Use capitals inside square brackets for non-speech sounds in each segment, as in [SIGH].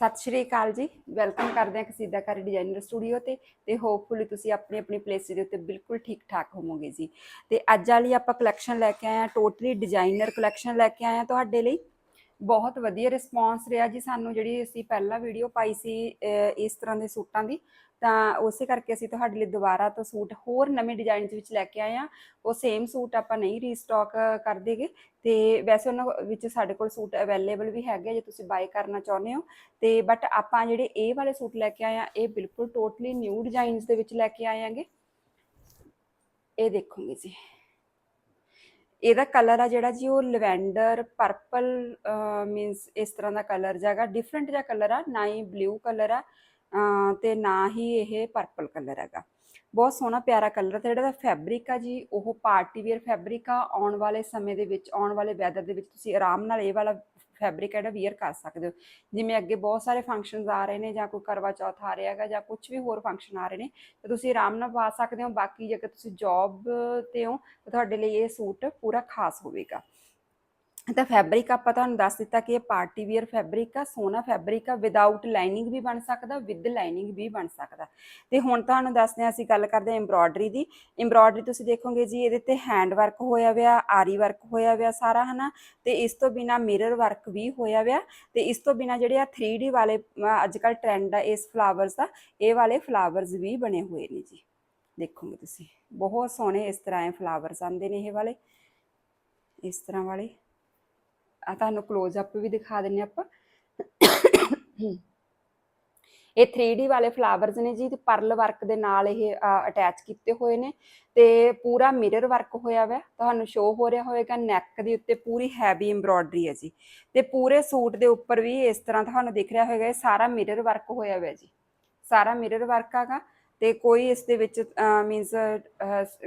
ਸਤਿ ਸ਼੍ਰੀ ਅਕਾਲ ਜੀ। ਵੈਲਕਮ ਕਰਦੇ ਹਾਂ ਕਸੀਦਾਕਾਰੀ ਡਿਜ਼ਾਈਨਰ ਸਟੂਡੀਓ ਤੇ ਤੇ ਹੋਪਫੁਲੀ ਤੁਸੀਂ ਆਪਣੀ ਆਪਣੀ ਪਲੇਸ ਦੇ ਉੱਤੇ ਬਿਲਕੁਲ ਠੀਕ ਠਾਕ ਹੋਵੋਗੇ ਜੀ। ਤੇ ਅੱਜ ਵਾਲੀ ਆਪਾਂ ਕਲੈਕਸ਼ਨ ਲੈ ਕੇ ਆਏ ਹਾਂ ਟੋਟਲੀ ਡਿਜ਼ਾਈਨਰ ਕਲੈਕਸ਼ਨ ਲੈ ਕੇ ਆਏ ਹਾਂ ਤੁਹਾਡੇ ਲਈ। ਬਹੁਤ ਵਧੀਆ ਰਿਸਪੌਂਸ ਰਿਹਾ ਜੀ ਸਾਨੂੰ ਜਿਹੜੀ ਅਸੀਂ ਪਹਿਲਾਂ ਵੀਡੀਓ ਪਾਈ ਸੀ ਇਸ ਤਰ੍ਹਾਂ ਦੇ ਸੂਟਾਂ ਦੀ, ਤਾਂ ਉਸੇ ਕਰਕੇ ਅਸੀਂ ਤੁਹਾਡੇ ਲਈ ਦੁਬਾਰਾ ਤੋਂ ਸੂਟ ਹੋਰ ਨਵੇਂ ਡਿਜ਼ਾਈਨ ਵਿੱਚ ਲੈ ਕੇ ਆਏ ਹਾਂ। ਉਹ ਸੇਮ ਸੂਟ ਆਪਾਂ ਨਹੀਂ ਰੀਸਟਾਕ ਕਰ ਦੇਗੇ ਤੇ ਵੈਸੇ ਉਹਨਾਂ ਵਿੱਚ ਸਾਡੇ ਕੋਲ ਸੂਟ ਅਵੇਲੇਬਲ ਵੀ ਹੈਗੇ ਜੇ ਤੁਸੀਂ ਬਾਈ ਕਰਨਾ ਚਾਹੁੰਦੇ ਹੋ। ਤੇ ਬਟ ਆਪਾਂ ਜਿਹੜੇ ਇਹ ਵਾਲੇ ਸੂਟ ਲੈ ਕੇ ਆਏ ਆ ਇਹ ਬਿਲਕੁਲ ਟੋਟਲੀ ਨਿਊ ਡਿਜ਼ਾਈਨਸ ਦੇ ਵਿੱਚ ਲੈ ਕੇ ਆਏ ਆਂਗੇ ਇਹ ਦੇਖੋਗੇ ਜੀ। ਇਹਦਾ ਕਲਰ ਆ ਜਿਹੜਾ ਜੀ, ਉਹ ਲਵੈਂਡਰ ਪਰਪਲ ਮੀਨਸ ਇਸ ਤਰ੍ਹਾਂ ਦਾ ਕਲਰ ਜਾਗਾ ਡਿਫਰੈਂਟ ਜਿਹਾ ਕਲਰ ਆ, ਨਾ ਹੀ ਬਲੂ ਕਲਰ ਆ, ਅਹ, ਤੇ ਨਾ ਹੀ ਇਹ ਪਰਪਲ ਕਲਰ ਹੈਗਾ। ਬਹੁਤ ਸੋਹਣਾ ਪਿਆਰਾ ਕਲਰ ਤੇ ਜਿਹੜਾ ਦਾ ਫੈਬਰਿਕ ਆ ਜੀ, ਉਹ ਪਾਰਟੀ ਵੇਅਰ ਫੈਬਰਿਕ ਆ। ਆਉਣ ਵਾਲੇ ਸਮੇਂ ਦੇ ਵਿੱਚ, ਆਉਣ ਵਾਲੇ ਵੈਦਰ ਦੇ ਵਿੱਚ ਤੁਸੀਂ ਆਰਾਮ ਨਾਲ ਇਹ ਵਾਲਾ ਫੈਬਰਿਕ ਜਿਹੜਾ ਵੀਅਰ ਕਰ ਸਕਦੇ ਹੋ। ਜਿਵੇਂ ਅੱਗੇ ਬਹੁਤ ਸਾਰੇ ਫੰਕਸ਼ਨਸ ਆ ਰਹੇ ਨੇ ਜਾਂ ਕੋਈ ਕਰਵਾ ਚੌਥ ਆ ਰਿਹਾ ਹੈਗਾ ਜਾਂ ਕੁਝ ਵੀ ਹੋਰ ਫੰਕਸ਼ਨ ਆ ਰਹੇ ਨੇ, ਤਾਂ ਤੁਸੀਂ ਆਰਾਮ ਨਾਲ ਪਾ ਸਕਦੇ ਹੋ। ਬਾਕੀ ਜੇਕਰ ਤੁਸੀਂ ਜੌਬ ਤੇ ਹੋ, ਤਾਂ ਤੁਹਾਡੇ ਲਈ ਇਹ ਸੂਟ ਪੂਰਾ ਖਾਸ ਹੋਵੇਗਾ। ਤਾਂ ਫੈਬਰਿਕ ਆਪਾਂ ਤੁਹਾਨੂੰ ਦੱਸ ਦਿੱਤਾ ਕਿ ਇਹ ਪਾਰਟੀ ਵੇਅਰ ਫੈਬਰਿਕ ਆ ਸੋਨਾ ਫੈਬਰਿਕ ਆ ਵਿਦਆਊਟ ਲਾਈਨਿੰਗ ਵੀ ਬਣ ਸਕਦਾ ਵਿਦ ਲਾਈਨਿੰਗ ਵੀ ਬਣ ਸਕਦਾ। ਤੇ ਹੁਣ ਤੁਹਾਨੂੰ ਦੱਸਦੇ ਹਾਂ, ਅਸੀਂ ਗੱਲ ਕਰਦੇ ਹਾਂ ਐਮਬ੍ਰੋਇਡਰੀ ਦੀ। ਐਮਬ੍ਰੋਇਡਰੀ ਤੁਸੀਂ ਦੇਖੋਗੇ ਜੀ, ਇਹਦੇ ਤੇ ਹੈਂਡ ਵਰਕ ਹੋਇਆ ਹੋਇਆ ਆਰੀ ਵਰਕ ਹੋਇਆ ਹੋਇਆ ਸਾਰਾ, ਹਨਾ? ਤੇ ਇਸ ਤੋਂ ਬਿਨਾ ਮਿਰਰ ਵਰਕ ਵੀ ਹੋਇਆ ਹੋਇਆ ਤੇ ਇਸ ਤੋਂ ਬਿਨਾ ਜਿਹੜੇ ਆ 3D ਵਾਲੇ ਅੱਜ ਕੱਲ ਟ੍ਰੈਂਡ ਆ ਇਸ ਫਲਾਵਰਸ ਦਾ, ਇਹ ਵਾਲੇ ਫਲਾਵਰਸ ਵੀ ਬਣੇ ਹੋਏ ਨੇ ਜੀ। ਦੇਖੋਗੇ ਤੁਸੀਂ, ਬਹੁਤ ਸੋਹਣੇ ਇਸ ਤਰ੍ਹਾਂ ਦੇ ਫਲਾਵਰਸ ਆਉਂਦੇ ਨੇ ਇਹ ਵਾਲੇ। ਇਸ ਤਰ੍ਹਾਂ ਵਾਲੇ। ਆ ਤੁਹਾਨੂੰ ক্লোਜ਼ ਅਪ ਵੀ ਦਿਖਾ ਦਿੰਨੇ ਆਪਾਂ। ਇਹ 3D ਵਾਲੇ ਫਲਾਵਰਸ ਨੇ ਜੀ, ਤੇ ਪਰਲ ਵਰਕ ਦੇ ਨਾਲ ਇਹ ਅਟੈਚ ਕੀਤੇ ਹੋਏ ਨੇ। ਤੇ ਪੂਰਾ ਮਿਰਰ ਵਰਕ ਹੋਇਆ ਹੋਇਆ ਤੁਹਾਨੂੰ ਸ਼ੋ ਹੋ ਰਿਹਾ ਹੋਵੇਗਾ ਨੈਕ ਦੇ ਉੱਤੇ ਪੂਰੀ ਹੈਵੀ ਐਮਬ੍ਰੋਇਡਰੀ ਹੈ ਜੀ। ਤੇ ਪੂਰੇ ਸੂਟ ਦੇ ਉੱਪਰ ਵੀ ਇਸ ਤਰ੍ਹਾਂ ਤੁਹਾਨੂੰ ਦਿਖ ਰਿਹਾ ਹੋਵੇਗਾ, ਇਹ ਸਾਰਾ ਮਿਰਰ ਵਰਕ ਹੋਇਆ ਹੋਇਆ ਜੀ। ਸਾਰਾ ਮਿਰਰ ਵਰਕ ਹੈਗਾ। ਤੇ ਕੋਈ ਇਸ ਦੇ ਵਿੱਚ ਮੀਨਸ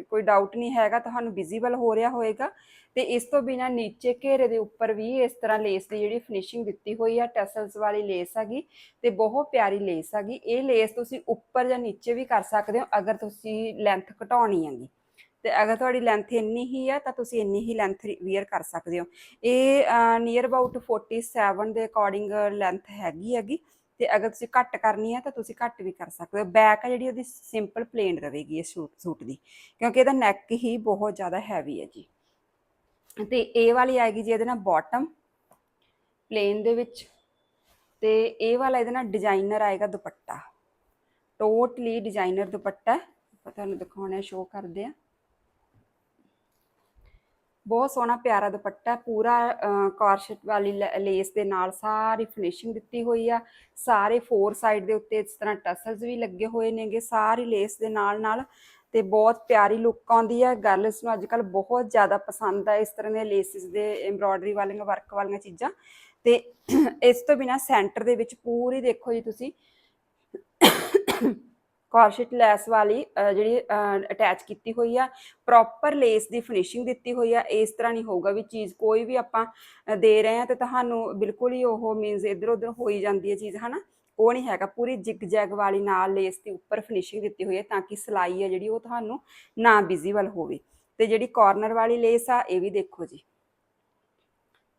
ਕੋਈ ਡਾਊਟ ਨਹੀਂ ਹੈਗਾ, ਤੁਹਾਨੂੰ ਵਿਜ਼ੀਬਲ ਹੋ ਰਿਹਾ ਹੋਏਗਾ। ਤੇ ਇਸ ਤੋਂ ਬਿਨਾ ਨੀਚੇ ਘੇਰੇ ਦੇ ਉੱਪਰ ਵੀ ਇਸ ਤਰ੍ਹਾਂ ਲੇਸ ਦੀ ਜਿਹੜੀ ਫਿਨਿਸ਼ਿੰਗ ਦਿੱਤੀ ਹੋਈ ਆ ਟੈਸਲਸ ਵਾਲੀ ਲੇਸ ਹੈਗੀ ਤੇ ਬਹੁਤ ਪਿਆਰੀ ਲੇਸ ਹੈਗੀ। ਇਹ ਲੇਸ ਤੁਸੀਂ ਉੱਪਰ ਜਾਂ ਨੀਚੇ ਵੀ ਕਰ ਸਕਦੇ ਹੋ, ਅਗਰ ਤੁਸੀਂ ਲੈਂਥ ਘਟਾਉਣੀ ਹੈਗੀ। ਤੇ ਅਗਰ ਤੁਹਾਡੀ ਲੈਂਥ ਇੰਨੀ ਹੀ ਆ, ਤਾਂ ਤੁਸੀਂ ਇੰਨੀ ਹੀ ਲੈਂਥ ਵੀਅਰ ਕਰ ਸਕਦੇ ਹੋ। ਇਹ ਨੀਅਰ ਅਬਾਊਟ 47 ਦੇ ਅਕੋਰਡਿੰਗ ਲੈਂਥ ਹੈਗੀ ਹੈਗੀ। ਤੇ ਅਗਰ ਤੁਸੀਂ ਘੱਟ ਕਰਨੀ ਹੈ ਤਾਂ ਤੁਸੀਂ ਘੱਟ ਵੀ ਕਰ ਸਕਦੇ ਹੋ। ਬੈਕ ਹੈ ਜਿਹੜੀ ਉਹਦੀ ਸਿੰਪਲ ਪਲੇਨ ਰਹੇਗੀ ਇਸ ਸੂਟ ਸੂਟ ਦੀ, ਕਿਉਂਕਿ ਇਹਦਾ ਨੈਕ ਹੀ ਬਹੁਤ ਜ਼ਿਆਦਾ ਹੈਵੀ ਹੈ ਜੀ। ਤੇ ਇਹ ਵਾਲੀ ਆਏਗੀ ਜੀ ਇਹਦੇ ਨਾਲ ਬਾਟਮ ਪਲੇਨ ਦੇ ਵਿੱਚ ਤੇ ਇਹ ਵਾਲਾ ਇਹਦੇ ਨਾਲ ਡਿਜ਼ਾਈਨਰ ਆਏਗਾ ਦੁਪੱਟਾ। ਟੋਟਲੀ ਡਿਜ਼ਾਈਨਰ ਦੁਪੱਟਾ। ਆਪਾਂ ਤੁਹਾਨੂੰ ਦਿਖਾਉਣਾ ਸ਼ੋਅ ਕਰਦੇ ਆ। ਬਹੁਤ ਸੋਹਣਾ ਪਿਆਰਾ ਦੁਪੱਟਾ ਪੂਰਾ ਕਾਰਸ਼ਟ ਵਾਲੀ ਲੇਸ ਦੇ ਨਾਲ ਸਾਰੀ ਫਿਨਿਸ਼ਿੰਗ ਦਿੱਤੀ ਹੋਈ ਆ। ਸਾਰੇ ਫੋਰ ਸਾਈਡ ਦੇ ਉੱਤੇ ਇਸ ਤਰ੍ਹਾਂ ਟਸਲਸ ਵੀ ਲੱਗੇ ਹੋਏ ਨੇਗੇ, ਸਾਰੀ ਲੇਸ ਦੇ ਨਾਲ ਨਾਲ ਤੇ ਬਹੁਤ ਪਿਆਰੀ ਲੁੱਕ ਆਉਂਦੀ ਹੈ ਗਰਲਸ ਨੂੰ ਅੱਜ ਕੱਲ ਬਹੁਤ ਜ਼ਿਆਦਾ ਪਸੰਦ ਆ ਇਸ ਤਰ੍ਹਾਂ ਦੇ ਲੇਸਿਸ ਦੇ ਐਮਬ੍ਰੋਇਡਰੀ ਵਾਲੀਆਂ ਵਰਕ ਵਾਲੀਆਂ ਚੀਜ਼ਾਂ। ਤੇ ਇਸ ਤੋਂ ਬਿਨਾ ਸੈਂਟਰ ਦੇ ਵਿੱਚ ਪੂਰੀ ਦੇਖੋ ਜੀ ਤੁਸੀਂ। ਕਾਰਸ਼ਿਟ ਲੈਸ ਵਾਲੀ ਜਿਹੜੀ ਅਟੈਚ ਕੀਤੀ ਹੋਈ ਆ ਪ੍ਰੋਪਰ ਲੇਸ ਦੀ ਫਿਨਿਸ਼ਿੰਗ ਦਿੱਤੀ ਹੋਈ ਆ, ਇਸ ਤਰ੍ਹਾਂ ਨਹੀਂ ਹੋਊਗਾ ਵੀ ਚੀਜ਼ ਕੋਈ ਵੀ ਆਪਾਂ ਦੇ ਰਹੇ ਆ ਤੇ ਤੁਹਾਨੂੰ ਬਿਲਕੁਲ ਹੀ ਉਹ ਮੀਨਸ ਇਧਰ ਉਧਰ ਹੋਈ ਜਾਂਦੀ ਹੈ ਚੀਜ਼, ਹਨਾ? ਉਹ ਨਹੀਂ ਹੈਗਾ, ਪੂਰੀ ਜਿਗ ਜੈਗ ਵਾਲੀ ਨਾਲ ਲੇਸ ਦੇ ਉੱਪਰ ਫਿਨਿਸ਼ਿੰਗ ਦਿੱਤੀ ਹੋਈ ਹੈ ਤਾਂ ਕਿ ਸਲਾਈ ਹੈ ਜਿਹੜੀ ਉਹ ਤੁਹਾਨੂੰ ਨਾ ਵਿਜ਼ੀਬਲ ਹੋਵੇ। ਤੇ ਜਿਹੜੀ ਕਾਰਨਰ ਵਾਲੀ ਲੇਸ ਆ, ਇਹ ਵੀ ਦੇਖੋ ਜੀ।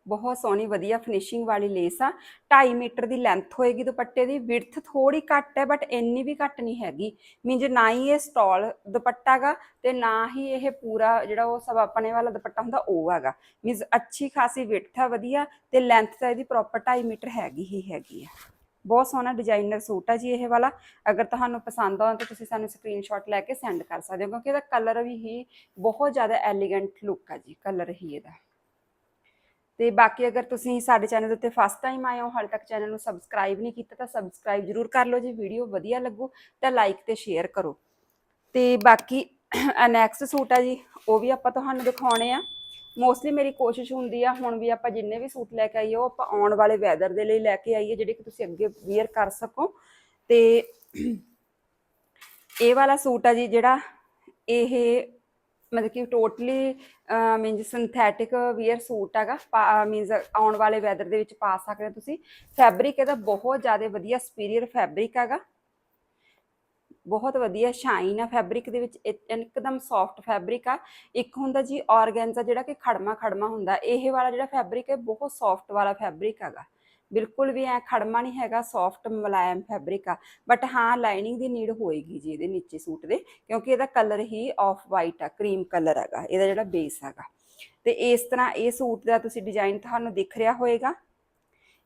ਬਹੁਤ ਸੋਹਣੀ, ਵਧੀਆ ਫਿਨਿਸ਼ਿੰਗ ਵਾਲੀ ਲੇਸ ਆ। 2.5 ਮੀਟਰ ਦੀ ਲੈਂਥ ਹੋਏਗੀ ਦੁਪੱਟੇ ਦੀ। ਵਿਡਥ ਥੋੜੀ ਘੱਟ ਹੈ ਬਟ ਇੰਨੀ ਵੀ ਘੱਟ ਨਹੀਂ ਹੈਗੀ। ਮੀਨਜ਼ ਨਾ ਹੀ ਇਹ ਸਟਾਲ ਦੁਪੱਟਾਗਾ ਤੇ ਨਾ ਹੀ ਇਹ ਪੂਰਾ ਜਿਹੜਾ ਉਹ ਸਭ ਆਪਣੇ ਵਾਲਾ ਦੁਪੱਟਾ ਹੁੰਦਾ, ਉਹ ਹੈਗਾ। ਮੀਨਜ਼ ਅੱਛੀ ਖਾਸੀ ਵਿਡਥ ਆ, ਵਧੀਆ ਤੇ ਲੈਂਥ ਤਾਂ ਇਹਦੀ ਪ੍ਰੋਪਰ 2.5 ਮੀਟਰ ਹੈਗੀ ਹੀ ਹੈਗੀ ਆ। ਬਹੁਤ ਸੋਹਣਾ ਡਿਜ਼ਾਈਨਰ ਸੂਟ ਆ ਜੀ ਇਹ ਵਾਲਾ। ਅਗਰ ਤੁਹਾਨੂੰ ਪਸੰਦ ਆਉਂਦਾ ਤਾਂ ਤੁਸੀਂ ਸਾਨੂੰ ਸਕਰੀਨਸ਼ਾਟ ਲੈ ਕੇ ਸੈਂਡ ਕਰ ਸਕਦੇ ਹੋ, ਕਿਉਂਕਿ ਇਹਦਾ ਕਲਰ ਵੀ ਹੀ ਬਹੁਤ ਜ਼ਿਆਦਾ ਐਲੀਗੈਂਟ ਲੁੱਕ ਆ ਜੀ ਕਲਰ ਹੀ ਇਹਦਾ। ਤੇ ਬਾਕੀ ਅਗਰ ਤੁਸੀਂ ਸਾਡੇ ਚੈਨਲ ਦੇ ਉੱਤੇ ਫਸਟ ਟਾਈਮ ਆਏ ਹੋ, ਹਾਲੇ ਤੱਕ ਚੈਨਲ ਨੂੰ ਸਬਸਕ੍ਰਾਈਬ ਨਹੀਂ ਕੀਤਾ ਤਾਂ ਸਬਸਕ੍ਰਾਈਬ ਜਰੂਰ ਕਰ ਲਓ ਜੀ ਵੀਡੀਓ ਵਧੀਆ ਲੱਗੂ ਤਾਂ ਲਾਈਕ ਤੇ ਸ਼ੇਅਰ ਕਰੋ। ਤੇ ਬਾਕੀ ਨੈਕਸਟ ਸੂਟ ਆ ਜੀ, ਉਹ ਵੀ ਆਪਾਂ ਤੁਹਾਨੂੰ ਦਿਖਾਉਣੇ ਆ। ਮੋਸਟਲੀ ਮੇਰੀ ਕੋਸ਼ਿਸ਼ ਹੁੰਦੀ ਆ, ਹੁਣ ਵੀ ਆਪਾਂ ਜਿੰਨੇ ਵੀ ਸੂਟ ਲੈ ਕੇ ਆਈਏ, ਉਹ ਆਪਾਂ ਆਉਣ ਵਾਲੇ ਵੈਦਰ ਦੇ ਲਈ ਲੈ ਕੇ ਆਈਏ, ਜਿਹੜੇ ਕਿ ਤੁਸੀਂ ਅੱਗੇ ਵੇਅਰ ਕਰ ਸਕੋ। ਤੇ ਇਹ ਵਾਲਾ ਸੂਟ ਆ ਜੀ, ਜਿਹੜਾ ਇਹ ਮਤਲਬ ਕਿ totally means synthetic wear suit ਹੈਗਾ ਮੀਨਸ ਆਉਣ ਵਾਲੇ ਵੈਦਰ ਦੇ ਵਿੱਚ ਪਾ ਸਕਦੇ ਹੋ ਤੁਸੀਂ। ਫੈਬਰਿਕ ਇਹਦਾ ਬਹੁਤ ਜ਼ਿਆਦਾ ਵਧੀਆ ਸੁਪੀਰੀਅਰ ਫੈਬਰਿਕ ਹੈਗਾ। ਬਹੁਤ ਵਧੀਆ ਸ਼ਾਈਨ ਆ ਫੈਬਰਿਕ ਦੇ ਵਿੱਚ। ਇੱਕਦਮ ਸੌਫਟ ਫੈਬਰਿਕ ਆ। ਇੱਕ ਹੁੰਦਾ ਜੀ ਆਰਗੈਂਜ਼ਾ ਜਿਹੜਾ ਕਿ ਖੜਮਾ ਖੜਮਾ ਹੁੰਦਾ। ਇਹ ਵਾਲਾ ਜਿਹੜਾ ਫੈਬਰਿਕ ਹੈ, ਬਹੁਤ ਸੌਫਟ ਵਾਲਾ ਫੈਬਰਿਕ ਹੈਗਾ। ਬਿਲਕੁਲ ਵੀ ਐ ਖੜਮਾ ਨਹੀਂ ਹੈਗਾ ਸੌਫਟ ਮੁਲਾਇਮ ਫੈਬਰਿਕ ਆ। ਬਟ ਹਾਂ ਲਾਈਨਿੰਗ ਦੀ ਨੀਡ ਹੋਏਗੀ ਜੀ ਇਹਦੇ ਨੀਚੇ ਸੂਟ ਦੇ, ਕਿਉਂਕਿ ਇਹਦਾ ਕਲਰ ਹੀ ਆਫ ਵਾਈਟ ਆ ਕਰੀਮ ਕਲਰ ਹੈਗਾ, ਇਹਦਾ ਜਿਹੜਾ ਬੇਸ ਹੈਗਾ। ਤੇ ਇਸ ਤਰ੍ਹਾਂ ਇਹ ਸੂਟ ਦਾ ਤੁਸੀਂ ਡਿਜ਼ਾਈਨ ਤੁਹਾਨੂੰ ਦਿਖ ਰਿਹਾ ਹੋਏਗਾ।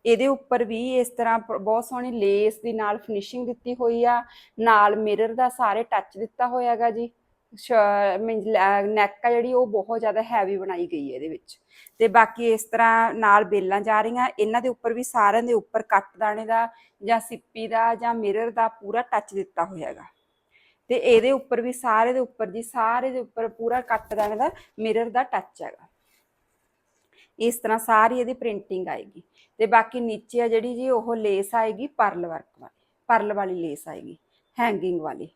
ਇਹਦੇ ਉੱਪਰ ਵੀ ਇਸ ਤਰ੍ਹਾਂ ਪ- ਬਹੁਤ ਸੋਹਣੀ ਲੇਸ ਦੀ ਨਾਲ ਫਿਨਿਸ਼ਿੰਗ ਦਿੱਤੀ ਹੋਈ ਆ। ਨਾਲ ਮਿਰਰ ਦਾ ਸਾਰੇ ਟੱਚ ਦਿੱਤਾ ਹੋਇਆਗਾ ਜੀ। ਨੈਕ ਆ ਜਿਹੜੀ ਉਹ ਬਹੁਤ ਜ਼ਿਆਦਾ ਹੈਵੀ ਬਣਾਈ ਗਈ ਹੈ ਇਹਦੇ ਵਿੱਚ। ਤੇ ਬਾਕੀ ਇਸ ਤਰ੍ਹਾਂ ਨਾਲ ਬੇਲਾਂ ਜਾ ਰਹੀਆਂ, ਇਹਨਾਂ ਦੇ ਉੱਪਰ ਵੀ ਸਾਰਿਆਂ ਦੇ ਉੱਪਰ ਕੱਟ ਦਾਣੇ ਦਾ ਜਾਂ ਸਿੱਪੀ ਦਾ ਜਾਂ ਮਿਰਰ ਦਾ ਪੂਰਾ ਟੱਚ ਦਿੱਤਾ ਹੋਇਆ ਹੈਗਾ। ਤੇ ਇਹਦੇ ਉੱਪਰ ਵੀ ਸਾਰੇ ਦੇ ਉੱਪਰ ਜੀ, ਸਾਰੇ ਦੇ ਉੱਪਰ ਪੂਰਾ ਕੱਟ ਦਾਣੇ ਦਾ ਮਿਰਰ ਦਾ ਟੱਚ ਹੈਗਾ। ਇਸ ਤਰ੍ਹਾਂ ਸਾਰੀ ਇਹਦੀ ਪ੍ਰਿੰਟਿੰਗ ਆਏਗੀ। ਤੇ ਬਾਕੀ ਨੀਚੇ ਆ ਜਿਹੜੀ ਜੀ, ਉਹ ਲੇਸ ਆਏਗੀ, ਪਰਲ ਵਰਕ ਵਾਲੀ, ਪਰਲ ਵਾਲੀ ਲੇਸ ਆਏਗੀ ਹੈਂਗਿੰਗ ਵਾਲੀ।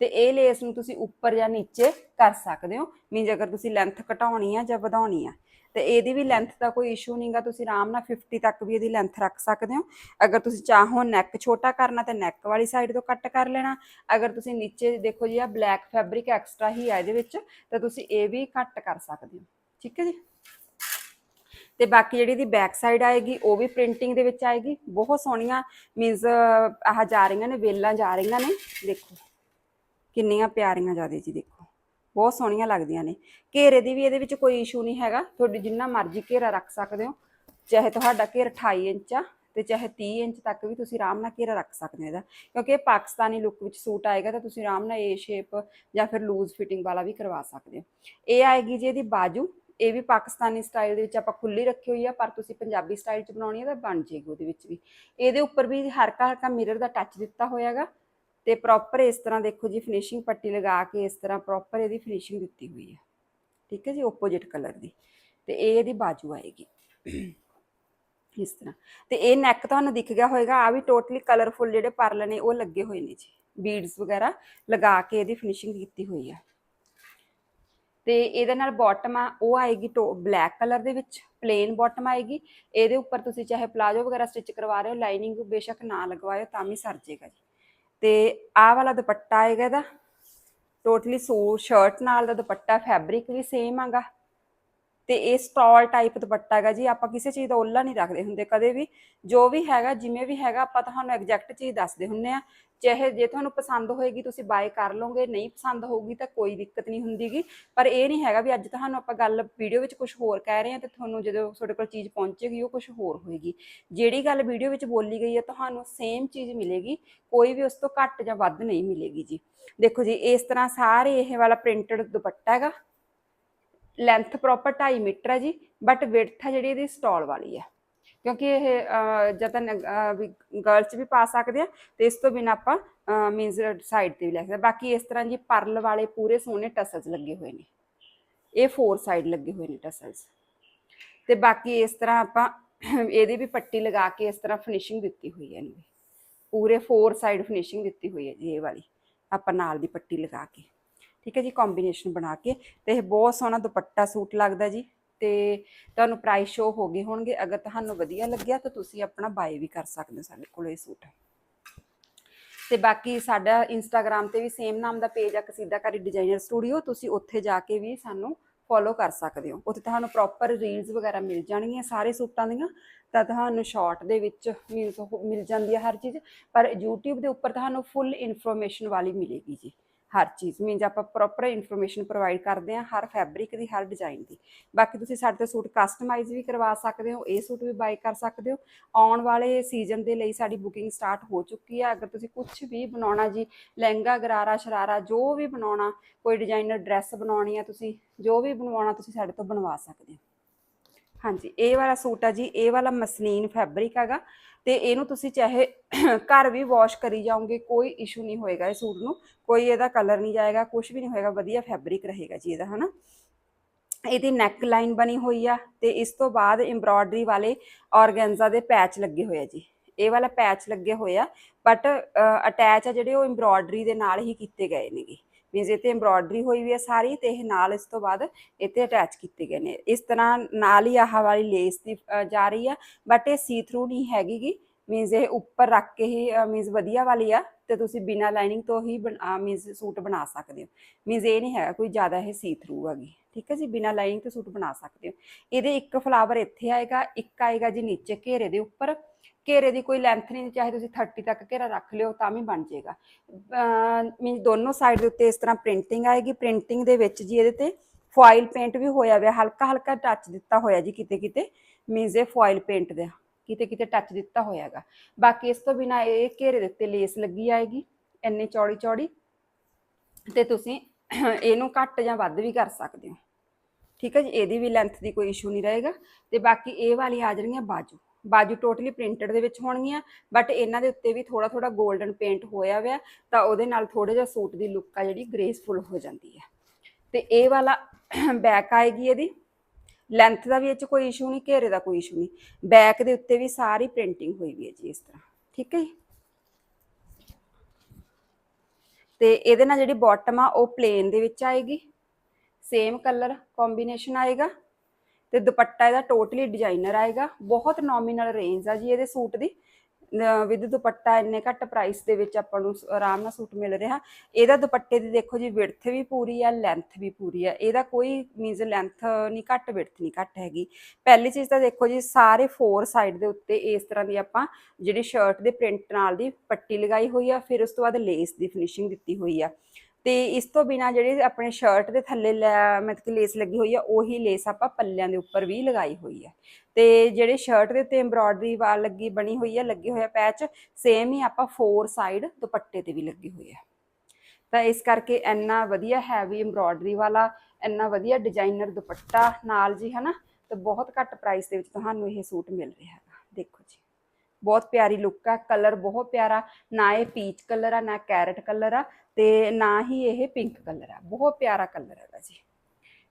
ਤੇ ਇਹ ਲੇਸ ਨੂੰ ਤੁਸੀਂ ਉੱਪਰ ਜਾਂ ਨੀਚੇ ਕਰ ਸਕਦੇ ਹੋ। ਮੀਨਸ ਅਗਰ ਤੁਸੀਂ ਲੈਂਥ ਘਟਾਉਣੀ ਆ ਜਾਂ ਵਧਾਉਣੀ ਆ, ਤੇ ਇਹਦੀ ਵੀ ਲੈਂਥ ਦਾ ਕੋਈ ਇਸ਼ੂ ਨਹੀਂਗਾ ਤੁਸੀਂ ਆਰਾਮ ਨਾਲ 50 ਤੱਕ ਵੀ ਇਹਦੀ ਲੈਂਥ ਰੱਖ ਸਕਦੇ ਹੋ। ਅਗਰ ਤੁਸੀਂ ਚਾਹੋ ਨੈਕ ਛੋਟਾ ਕਰਨਾ, ਤੇ ਨੈਕ ਵਾਲੀ ਸਾਈਡ ਤੋਂ ਕੱਟ ਕਰ ਲੈਣਾ। ਅਗਰ ਤੁਸੀਂ ਨੀਚੇ ਦੇਖੋ ਜੀ ਆ ਬਲੈਕ ਫੈਬਰਿਕ ਐਕਸਟਰਾ ਹੀ ਆ ਇਹਦੇ ਵਿੱਚ, ਤਾਂ ਤੁਸੀਂ ਇਹ ਵੀ ਕੱਟ ਕਰ ਸਕਦੇ ਹੋ। ਠੀਕ ਹੈ ਜੀ? ਤੇ ਬਾਕੀ ਜਿਹੜੀ ਦੀ ਬੈਕ ਸਾਈਡ ਆਏਗੀ, ਉਹ ਵੀ ਪ੍ਰਿੰਟਿੰਗ ਦੇ ਵਿੱਚ ਆਏਗੀ। ਬਹੁਤ ਸੋਹਣੀਆਂ ਮੀਨਸ ਆਹ ਜਾ ਰਹੀਆਂ ਨੇ, ਵੇਲਾਂ ਜਾ ਰਹੀਆਂ ਨੇ। ਦੇਖੋ। ਕਿੰਨੀਆਂ ਪਿਆਰੀਆਂ ਜਿਆਦੇ ਜੀ ਦੇਖੋ। ਬਹੁਤ ਸੋਹਣੀਆਂ ਲੱਗਦੀਆਂ ਨੇ। ਘੇਰੇ ਦੀ ਵੀ ਇਹਦੇ ਵਿੱਚ ਕੋਈ ਇਸ਼ੂ ਨਹੀਂ ਹੈਗਾ। ਤੁਹਾਡੀ ਜਿੰਨਾ ਮਰਜ਼ੀ ਘੇਰਾ ਰੱਖ ਸਕਦੇ ਹੋ। ਚਾਹੇ ਤੁਹਾਡਾ ਘੇਰ 28 ਇੰਚ ਆ ਤੇ ਚਾਹੇ 30 ਇੰਚ ਤੱਕ ਵੀ ਤੁਸੀਂ ਆਰਾਮ ਨਾਲ ਘੇਰਾ ਰੱਖ ਸਕਦੇ ਹੋ ਇਹਦਾ। ਕਿਉਂਕਿ ਇਹ ਪਾਕਿਸਤਾਨੀ ਲੁੱਕ ਵਿੱਚ ਸੂਟ ਆਏਗਾ ਤਾਂ ਤੁਸੀਂ ਆਰਾਮ ਨਾਲ ਏ ਸ਼ੇਪ ਜਾਂ ਫਿਰ ਲੂਜ਼ ਫਿਟਿੰਗ ਵਾਲਾ ਵੀ ਕਰਵਾ ਸਕਦੇ ਹੋ। ਇਹ ਆਏਗੀ ਜੀ ਇਹਦੀ ਬਾਜੂ। ਇਹ ਵੀ ਪਾਕਿਸਤਾਨੀ ਸਟਾਈਲ ਦੇ ਵਿੱਚ ਆਪਾਂ ਖੁੱਲੀ ਰੱਖੀ ਹੋਈ ਆ, ਪਰ ਤੁਸੀਂ ਪੰਜਾਬੀ ਸਟਾਈਲ ਚ ਬਣਾਉਣੀ ਹੈ ਤਾਂ ਬਣ ਜੇਗੀ ਉਹਦੇ ਵਿੱਚ ਵੀ। ਇਹਦੇ ਉੱਪਰ ਵੀ ਹਲਕਾ ਹਲਕਾ ਮਿਰਰ ਦਾ ਟੱਚ ਦਿੱਤਾ ਹੋਇਆਗਾ ਤੇ ਪ੍ਰੋਪਰ ਇਸ ਤਰ੍ਹਾਂ ਦੇਖੋ ਜੀ ਫਿਨਿਸ਼ਿੰਗ ਪੱਟੀ ਲਗਾ ਕੇ ਇਸ ਤਰ੍ਹਾਂ ਪ੍ਰੋਪਰ ਇਹਦੀ ਫਿਨਿਸ਼ਿੰਗ ਦਿੱਤੀ ਹੋਈ ਹੈ। ਠੀਕ ਹੈ ਜੀ ਆਪੋਜੀਟ ਕਲਰ ਦੀ। ਤੇ ਇਹ ਇਹਦੀ ਬਾਜੂ ਆਏਗੀ। ਇਸ ਤਰ੍ਹਾਂ। ਤੇ ਇਹ ਨੈਕ ਤੁਹਾਨੂੰ ਦਿਖ ਗਿਆ ਹੋਏਗਾ ਆ ਵੀ ਟੋਟਲੀ ਕਲਰਫੁਲ ਜਿਹੜੇ ਪਰਲ ਨੇ, ਉਹ ਲੱਗੇ ਹੋਏ ਨੇ ਜੀ। ਬੀਡਸ ਵਗੈਰਾ ਲਗਾ ਕੇ ਇਹਦੀ ਫਿਨਿਸ਼ਿੰਗ ਕੀਤੀ ਹੋਈ ਆ ਤੇ ਇਹਦੇ ਨਾਲ ਬਾਟਮ ਆ, ਉਹ ਆਏਗੀ ਟੋ ਬਲੈਕ ਕਲਰ ਦੇ ਵਿੱਚ ਪਲੇਨ ਬਾਟਮ ਆਏਗੀ। ਇਹਦੇ ਉੱਪਰ ਤੁਸੀਂ ਚਾਹੇ ਪਲਾਜੋ ਵਗੈਰਾ ਸਟਿਚ ਕਰਵਾ ਰਹੇ ਹੋ ਲਾਈਨਿੰਗ ਬੇਸ਼ੱਕ ਨਾ ਲਗਵਾਇਓ, ਤਾਂ ਵੀ ਸਰ ਜੇਗਾ ਜੀ। ਤੇ ਆਹ ਵਾਲਾ ਦੁਪੱਟਾ ਆਏਗਾ ਇਹਦਾ। ਟੋਟਲੀ ਸੂਟ ਸ਼ਰਟ ਨਾਲ ਦਾ ਦੁਪੱਟਾ ਫੈਬਰਿਕ ਵੀ ਸੇਮ ਆਗਾ। ਤੇ ਇਹ ਸਟਾਲ ਟਾਈਪ ਦੁਪੱਟਾ ਹੈਗਾ ਜੀ, ਆਪਾਂ ਕਿਸੇ ਚੀਜ਼ ਦਾ ਓਲਾ ਨਹੀਂ ਰੱਖਦੇ ਹੁੰਦੇ ਕਦੇ ਵੀ। ਜੋ ਵੀ ਹੈਗਾ, ਜਿਵੇਂ ਵੀ ਹੈਗਾ, ਆਪਾਂ ਤੁਹਾਨੂੰ ਐਗਜ਼ੈਕਟ ਚੀਜ਼ ਦੱਸਦੇ ਹੁੰਨੇ ਆ। ਚਾਹੇ ਜੇ ਤੁਹਾਨੂੰ ਪਸੰਦ ਹੋਏਗੀ, ਤੁਸੀਂ ਬਾਏ ਕਰ ਲਓਗੇ, ਨਹੀਂ ਪਸੰਦ ਹੋਊਗੀ ਤਾਂ ਕੋਈ ਦਿੱਕਤ ਨਹੀਂ ਹੁੰਦੀਗੀ। ਪਰ ਇਹ ਨਹੀਂ ਹੈਗਾ ਵੀ ਅੱਜ ਤੁਹਾਨੂੰ ਆਪਾਂ ਗੱਲ ਵੀਡੀਓ ਵਿੱਚ ਕੁਝ ਹੋਰ ਕਹਿ ਰਹੇ ਹਾਂ ਤੇ ਤੁਹਾਨੂੰ ਜਦੋਂ ਤੁਹਾਡੇ ਕੋਲ ਚੀਜ਼ ਪਹੁੰਚੇਗੀ, ਉਹ ਕੁਝ ਹੋਰ ਹੋਏਗੀ। ਜਿਹੜੀ ਗੱਲ ਵੀਡੀਓ ਵਿੱਚ ਬੋਲੀ ਗਈ ਹੈ, ਤੁਹਾਨੂੰ ਸੇਮ ਚੀਜ਼ ਮਿਲੇਗੀ, ਕੋਈ ਵੀ ਉਸ ਤੋਂ ਘੱਟ ਜਾਂ ਵੱਧ ਨਹੀਂ ਮਿਲੇਗੀ ਜੀ। ਦੇਖੋ ਜੀ, ਇਸ ਤਰ੍ਹਾਂ ਸਾਰੇ ਇਹ ਵਾਲਾ ਪ੍ਰਿੰਟਡ ਦੁਪੱਟਾ ਹੈਗਾ। ਲੈਂਥ ਪ੍ਰੋਪਰ 2.5 ਮੀਟਰ ਹੈ ਜੀ ਬਟ ਵਿਡਥ ਹੈ ਜਿਹੜੀ ਇਹਦੀ ਸਟਾਲ ਵਾਲੀ ਹੈ। ਕਿਉਂਕਿ ਇਹ ਜਦ ਜਦ ਗਰਲਸ ਵੀ ਪਾ ਸਕਦੇ ਆ ਤੇ ਇਸ ਤੋਂ ਬਿਨਾ ਆਪਾਂ ਮੀਨਸ ਸਾਈਡ ਤੇ ਵੀ ਲੈ ਸਕਦੇ ਬਾਕੀ ਇਸ ਤਰ੍ਹਾਂ ਜੀ ਪਰਲ ਵਾਲੇ ਪੂਰੇ ਸੋਹਣੇ ਟਸਲਸ ਲੱਗੇ ਹੋਏ ਨੇ। ਇਹ ਫੋਰ ਸਾਈਡ ਲੱਗੇ ਹੋਏ ਨੇ ਟਸਲਸ ਤੇ ਬਾਕੀ ਇਸ ਤਰ੍ਹਾਂ ਆਪਾਂ [COUGHS] ਇਹਦੀ ਵੀ ਪੱਟੀ ਲਗਾ ਕੇ ਇਸ ਤਰ੍ਹਾਂ ਫਿਨਿਸ਼ਿੰਗ ਦਿੱਤੀ ਹੋਈ ਹੈ ਇਹਨੂੰ ਪੂਰੇ ਫੋਰ ਸਾਈਡ ਫਿਨਿਸ਼ਿੰਗ ਦਿੱਤੀ ਹੋਈ ਹੈ ਜੀ ਇਹ ਵਾਲੀ। ਆਪਾਂ ਨਾਲ ਦੀ ਪੱਟੀ ਲਗਾ ਕੇ। ਠੀਕ ਹੈ ਜੀ ਕੰਬੀਨੇਸ਼ਨ ਬਣਾ ਕੇ ਤੇ ਇਹ ਬਹੁਤ ਸੋਹਣਾ ਦੁਪੱਟਾ ਸੂਟ ਲੱਗਦਾ ਜੀ ਤੇ ਤੁਹਾਨੂੰ ਪ੍ਰਾਈਸ ਸ਼ੋ ਹੋ ਗਏ ਹੋਣਗੇ। ਅਗਰ ਤੁਹਾਨੂੰ ਵਧੀਆ ਲੱਗਿਆ ਤਾਂ ਤੁਸੀਂ ਆਪਣਾ ਬਾਏ ਵੀ ਕਰ ਸਕਦੇ ਹੋ ਸਾਡੇ ਕੋਲ ਇਹ ਸੂਟ। ਤੇ ਬਾਕੀ ਸਾਡਾ ਇੰਸਟਾਗ੍ਰam ਤੇ ਵੀ ਸੇਮ ਨਾਮ ਦਾ ਪੇਜ ਆ ਕਸੀਦਾਕਾਰੀ ਡਿਜ਼ਾਈਨਰ ਸਟੂਡੀਓ ਤੁਸੀਂ ਉੱਥੇ ਜਾ ਕੇ ਵੀ ਸਾਨੂੰ ਫੋਲੋ ਕਰ ਸਕਦੇ ਹੋ। ਉੱਥੇ ਤੁਹਾਨੂੰ ਪ੍ਰੋਪਰ ਰੀਲਸ ਵਗੈਰਾ ਮਿਲ ਜਾਣਗੀਆਂ ਸਾਰੇ ਸੂਟਾਂ ਦੀਆਂ, ਤਾਂ ਤੁਹਾਨੂੰ ਸ਼ਾਰਟ ਦੇ ਵਿੱਚ ਮੀਨਸ ਮਿਲ ਜਾਂਦੀ ਹੈ ਹਰ ਚੀਜ਼, ਪਰ YouTube ਦੇ ਉੱਪਰ ਤੁਹਾਨੂੰ ਫੁੱਲ ਇਨਫੋਰਮੇਸ਼ਨ ਵਾਲੀ ਮਿਲੇਗੀ ਜੀ। ਹਰ ਚੀਜ਼ ਮੀਨਸ ਆਪਾਂ ਪ੍ਰੋਪਰ ਇਨਫੋਰਮੇਸ਼ਨ ਪ੍ਰੋਵਾਈਡ ਕਰਦੇ ਹਾਂ ਹਰ ਫੈਬਰਿਕ ਦੀ, ਹਰ ਡਿਜ਼ਾਈਨ ਦੀ। ਬਾਕੀ ਤੁਸੀਂ ਸਾਡੇ ਤੋਂ ਸੂਟ ਕਸਟਮਾਈਜ਼ ਵੀ ਕਰਵਾ ਸਕਦੇ ਹੋ, ਇਹ ਸੂਟ ਵੀ ਬਾਈ ਕਰ ਸਕਦੇ ਹੋ। ਆਉਣ ਵਾਲੇ ਸੀਜ਼ਨ ਦੇ ਲਈ ਸਾਡੀ ਬੁਕਿੰਗ ਸਟਾਰਟ ਹੋ ਚੁੱਕੀ ਹੈ ਅਗਰ ਤੁਸੀਂ ਕੁਝ ਵੀ ਬਣਾਉਣਾ ਜੀ, ਲਹਿੰਗਾ, ਗਰਾਰਾ, ਸ਼ਰਾਰਾ, ਜੋ ਵੀ ਬਣਾਉਣਾ, ਕੋਈ ਡਿਜ਼ਾਈਨਰ ਡਰੈਸ ਬਣਾਉਣੀ ਹੈ ਤੁਸੀਂ, ਜੋ ਵੀ ਬਣਵਾਉਣਾ ਤੁਸੀਂ ਸਾਡੇ ਤੋਂ ਬਣਵਾ ਸਕਦੇ ਹੋ। ਹਾਂਜੀ, ਇਹ ਵਾਲਾ ਸੂਟ ਆ ਜੀ, ਇਹ ਵਾਲਾ ਮਸਲੀਨ ਫੈਬਰਿਕ ਹੈਗਾ ਤੇ ਇਹਨੂੰ ਤੁਸੀਂ ਚਾਹੇ ਘਰ ਵੀ ਵਾਸ਼ ਕਰੀ ਜਾਓਗੇ, ਕੋਈ ਇਸ਼ੂ ਨਹੀਂ ਹੋਏਗਾ ਇਹ ਸੂਟ ਨੂੰ, ਕੋਈ ਇਹਦਾ ਕਲਰ ਨਹੀਂ ਜਾਏਗਾ ਕੁਝ ਵੀ ਨਹੀਂ ਹੋਏਗਾ, ਵਧੀਆ ਫੈਬਰਿਕ ਰਹੇਗਾ ਜੀ ਇਹਦਾ, ਹਨਾ? ਇਹਦੀ ਨੈਕ ਲਾਈਨ ਬਣੀ ਹੋਈ ਆ ਤੇ ਇਸ ਤੋਂ ਬਾਅਦ ਐਮਬ੍ਰੋਇਡਰੀ ਵਾਲੇ ਔਰਗੈਂਜ਼ਾ ਦੇ ਪੈਚ ਲੱਗੇ ਹੋਏ ਆ ਜੀ। ਇਹ ਵਾਲਾ ਪੈਚ ਲੱਗੇ ਹੋਏ ਆ ਬਟ ਅਟੈਚ ਆ ਜਿਹੜੇ ਉਹ ਐਮਬ੍ਰੋਇਡਰੀ ਦੇ ਨਾਲ ਹੀ ਕੀਤੇ ਗਏ ਨੇਗੇ। ਮੀਨਸ ਇਹ ਤੇ ਐਮਬ੍ਰੋਇਡਰੀ ਹੋਈ ਵੀ ਹੈ ਸਾਰੀ ਤੇ ਇਹ ਨਾਲ ਇਸ ਤੋਂ ਬਾਅਦ ਇਹ ਤੇ ਅਟੈਚ ਕੀਤੇ ਗਏ ਨੇ। ਇਸ ਤਰ੍ਹਾਂ ਨਾਲ ਹੀ ਆਹ ਵਾਲੀ ਲੇਸ ਦੀ ਜਾ ਰਹੀ ਆ ਬਟ ਇਹ ਸੀ ਥਰੂ ਨਹੀਂ ਹੈਗੀਗੀ ਮੀਨਸ ਇਹ ਉੱਪਰ ਰੱਖ ਕੇ ਹੀ ਮੀਨਸ ਵਧੀਆ ਵਾਲੀ ਆ ਤੇ ਤੁਸੀਂ ਬਿਨਾ ਲਾਈਨਿੰਗ ਤੋਂ ਹੀ ਮੀਨਸ ਸੂਟ ਬਣਾ ਸਕਦੇ ਹੋ। ਮੀਨਸ ਇਹ ਨਹੀਂ ਹੈਗਾ ਕੋਈ ਜ਼ਿਆਦਾ ਇਹ ਸੀ ਥਰੂ ਹੈਗੀ ਠੀਕ ਹੈ ਜੀ, ਬਿਨਾ ਲਾਈਨਿੰਗ ਤੋਂ ਸੂਟ ਬਣਾ ਸਕਦੇ ਹੋ। ਇਹਦੇ ਇੱਕ ਫਲਾਵਰ ਇੱਥੇ ਆਏਗਾ, ਇੱਕ ਆਏਗਾ ਜੀ ਨੀਚੇ ਘੇਰੇ ਦੇ ਉੱਪਰ। ਘੇਰੇ ਦੀ ਕੋਈ ਲੈਂਥ ਨਹੀਂ, ਚਾਹੇ ਤੁਸੀਂ 30 ਤੱਕ ਘੇਰਾ ਰੱਖ ਲਿਓ, ਤਾਂ ਵੀ ਬਣ ਜਾਏਗਾ। ਮੀਨ ਦੋਨੋਂ ਸਾਈਡ ਦੇ ਉੱਤੇ ਇਸ ਤਰ੍ਹਾਂ ਪ੍ਰਿੰਟਿੰਗ ਆਏਗੀ। ਪ੍ਰਿੰਟਿੰਗ ਦੇ ਵਿੱਚ ਜੀ ਇਹਦੇ ਤੇ ਫੋਇਲ ਪੇਂਟ ਵੀ ਹੋਇਆ ਹੋਇਆ ਹਲਕਾ ਹਲਕਾ ਟੱਚ ਦਿੱਤਾ ਹੋਇਆ ਜੀ ਕਿਤੇ ਕਿਤੇ ਮੀਨਸ ਇਹ ਫੋਇਲ ਪੇਂਟ ਦੇ ਕਿਤੇ ਕਿਤੇ ਟੱਚ ਦਿੱਤਾ ਹੋਇਆਗਾ ਬਾਕੀ ਇਸ ਤੋਂ ਬਿਨਾ ਇਹ ਘੇਰੇ ਦੇ ਉੱਤੇ ਲੇਸ ਲੱਗੀ ਆਏਗੀ, ਇੰਨੀ ਚੌੜੀ ਚੌੜੀ ਤੇ ਤੁਸੀਂ ਇਹਨੂੰ ਘੱਟ ਜਾਂ ਵੱਧ ਵੀ ਕਰ ਸਕਦੇ ਹੋ। ਠੀਕ ਹੈ ਜੀ, ਇਹਦੀ ਵੀ ਲੈਂਥ ਦੀ ਕੋਈ ਇਸ਼ੂ ਨਹੀਂ ਰਹੇਗਾ। ਤੇ ਬਾਕੀ ਇਹ ਵਾਲੀ ਆ ਜਾਣਗੀਆਂ ਬਾਜੂ। ਬਾਜੂ ਟੋਟਲੀ ਪ੍ਰਿੰਟਡ ਦੇ ਵਿੱਚ ਹੋਣਗੀਆਂ ਬਟ ਇਹਨਾਂ ਦੇ ਉੱਤੇ ਵੀ ਥੋੜਾ ਥੋੜਾ 골ਡਨ ਪੇਂਟ ਹੋਇਆ ਹੋਇਆ, ਤਾਂ ਉਹਦੇ ਨਾਲ ਥੋੜਾ ਜਿਹਾ ਸੂਟ ਦੀ ਲੁੱਕ ਆ ਜਿਹੜੀ ਗ੍ਰੇਸਫੁਲ ਹੋ ਜਾਂਦੀ ਹੈ। ਤੇ ਇਹ ਵਾਲਾ ਬੈਕ ਆਏਗੀ ਇਹਦੀ। ਲੈਂਥ ਦਾ ਵੀ ਇਹ ਚ ਕੋਈ ਇਸ਼ੂ ਨਹੀਂ, ਘੇਰੇ ਦਾ ਕੋਈ ਇਸ਼ੂ ਨਹੀਂ। ਬੈਕ ਦੇ ਉੱਤੇ ਵੀ ਸਾਰੀ ਪ੍ਰਿੰਟਿੰਗ ਹੋਈ ਵੀ ਹੈ ਜੀ ਇਸ ਤਰ੍ਹਾਂ। ਠੀਕ ਹੈ ਜੀ? ਤੇ ਇਹਦੇ ਨਾਲ ਜਿਹੜੀ ਬਾਟਮ ਆ, ਉਹ ਪਲੇਨ ਦੇ ਵਿੱਚ ਆਏਗੀ। ਸੇਮ ਕਲਰ ਕੰਬੀਨੇਸ਼ਨ ਆਏਗਾ ਤੇ ਦੁਪੱਟਾ ਇਹਦਾ ਟੋਟਲੀ ਡਿਜ਼ਾਈਨਰ ਆਏਗਾ। ਬਹੁਤ ਨੋਮੀਨਲ ਰੇਂਜ ਆ ਜੀ ਇਹਦੇ ਸੂਟ ਦੀ। ਵਿਦ ਦੁਪੱਟਾ ਇੰਨੇ ਘੱਟ ਪ੍ਰਾਈਸ ਦੇ ਵਿੱਚ ਆਪਾਂ ਨੂੰ ਆਰਾਮ ਨਾਲ ਸੂਟ ਮਿਲ ਰਿਹਾ। ਇਹਦਾ ਦੁਪੱਟੇ ਦੀ ਦੇਖੋ ਜੀ ਵਿਡਥ ਵੀ ਪੂਰੀ ਆ ਲੈਂਥ ਵੀ ਪੂਰੀ ਆ। ਇਹਦਾ ਕੋਈ ਮੀਨਸ ਲੈਂਥ ਨਹੀਂ, ਘੱਟ ਵਿਡਥ ਨਹੀਂ, ਘੱਟ ਹੈਗੀ। ਪਹਿਲੀ ਚੀਜ਼ ਤਾਂ ਦੇਖੋ ਜੀ, ਸਾਰੇ ਫੋਰ ਸਾਈਡ ਦੇ ਉੱਤੇ ਇਸ ਤਰ੍ਹਾਂ ਦੀ ਆਪਾਂ ਜਿਹੜੀ ਸ਼ਰਟ ਦੇ ਪ੍ਰਿੰਟ ਨਾਲ ਦੀ ਪੱਟੀ ਲਗਾਈ ਹੋਈ ਆ, ਫਿਰ ਉਸ ਤੋਂ ਬਾਅਦ ਲੇਸ ਦੀ ਫਿਨਿਸ਼ਿੰਗ ਦਿੱਤੀ ਹੋਈ ਆ। ਤੇ ਇਸ ਤੋਂ ਬਿਨਾ ਜਿਹੜੇ ਆਪਣੇ ਸ਼ਰਟ ਦੇ ਥੱਲੇ ਲੈ- ਮਤਲਬ ਕਿ ਲੇਸ ਲੱਗੀ ਹੋਈ ਆ, ਉਹੀ ਲੇਸ ਆਪਾਂ ਪੱਲਿਆਂ ਦੇ ਉੱਪਰ ਵੀ ਲਗਾਈ ਹੋਈ ਆ। ਤੇ ਜਿਹੜੇ ਸ਼ਰਟ ਦੇ ਉੱਤੇ ਐਮਬ੍ਰੋਇਡਰੀ ਵਾਲ ਲੱਗੀ, ਬਣੀ ਹੋਈ ਆ, ਲੱਗੇ ਹੋਇਆ ਪੈਚ ਸੇਮ ਹੀ ਆਪਾਂ ਫੋਰ ਸਾਈਡ ਦੁਪੱਟੇ ਤੇ ਵੀ ਲੱਗੇ ਹੋਏ ਆ। ਤਾਂ ਇਸ ਕਰਕੇ ਇੰਨਾ ਵਧੀਆ ਹੈਵੀ ਐਮਬ੍ਰੋਇਡਰੀ ਵਾਲਾ, ਇੰਨਾ ਵਧੀਆ ਡਿਜ਼ਾਈਨਰ ਦੁਪੱਟਾ ਨਾਲ ਜੀ, ਹਨਾ, ਤੇ ਬਹੁਤ ਘੱਟ ਪ੍ਰਾਈਸ ਦੇ ਵਿੱਚ ਤੁਹਾਨੂੰ ਇਹ ਸੂਟ ਮਿਲ ਰਿਹਾ ਹੈਗਾ। ਦੇਖੋ ਜੀ, ਬਹੁਤ ਪਿਆਰੀ ਲੁੱਕ ਆ ਕਲਰ ਬਹੁਤ ਪਿਆਰਾ, ਨਾ ਇਹ ਪੀਚ ਕਲਰ ਆ, ਨਾ ਕੈਰਟ ਕਲਰ ਆ ਤੇ ਨਾ ਹੀ ਇਹ ਪਿੰਕ ਕਲਰ ਆ, ਬਹੁਤ ਪਿਆਰਾ ਕਲਰ ਹੈਗਾ ਜੀ।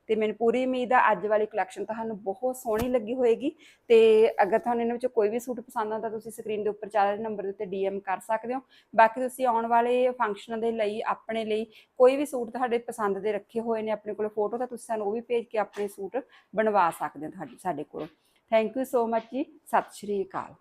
ਤੇ ਮੈਨੂੰ ਪੂਰੀ ਉਮੀਦ ਆ ਅੱਜ ਵਾਲੀ ਕਲੈਕਸ਼ਨ ਤੁਹਾਨੂੰ ਬਹੁਤ ਸੋਹਣੀ ਲੱਗੀ ਹੋਏਗੀ ਤੇ ਅਗਰ ਤੁਹਾਨੂੰ ਇਹਨਾਂ ਵਿੱਚੋਂ ਕੋਈ ਵੀ ਸੂਟ ਪਸੰਦ ਆਉਂਦਾ ਤੁਸੀਂ ਸਕਰੀਨ ਦੇ ਉੱਪਰ ਚੱਲ ਰਹੇ ਨੰਬਰ ਦੇ ਉੱਤੇ ਡੀਐਮ ਕਰ ਸਕਦੇ ਹੋ। ਬਾਕੀ ਤੁਸੀਂ ਆਉਣ ਵਾਲੇ ਫੰਕਸ਼ਨਾਂ ਦੇ ਲਈ, ਆਪਣੇ ਲਈ ਕੋਈ ਵੀ ਸੂਟ ਤੁਹਾਡੇ ਪਸੰਦ ਦੇ ਰੱਖੇ ਹੋਏ ਨੇ, ਆਪਣੇ ਕੋਲ ਫੋਟੋ ਤਾਂ ਤੁਸੀਂ ਸਾਨੂੰ ਉਹ ਵੀ ਭੇਜ ਕੇ ਆਪਣੇ ਸੂਟ ਬਣਵਾ ਸਕਦੇ ਹੋ ਤੁਹਾਡੇ, ਸਾਡੇ ਕੋਲ। ਥੈਂਕ ਯੂ ਸੋ ਮਚ ਜੀ, ਸਤਿ ਸ਼੍ਰੀ ਅਕਾਲ।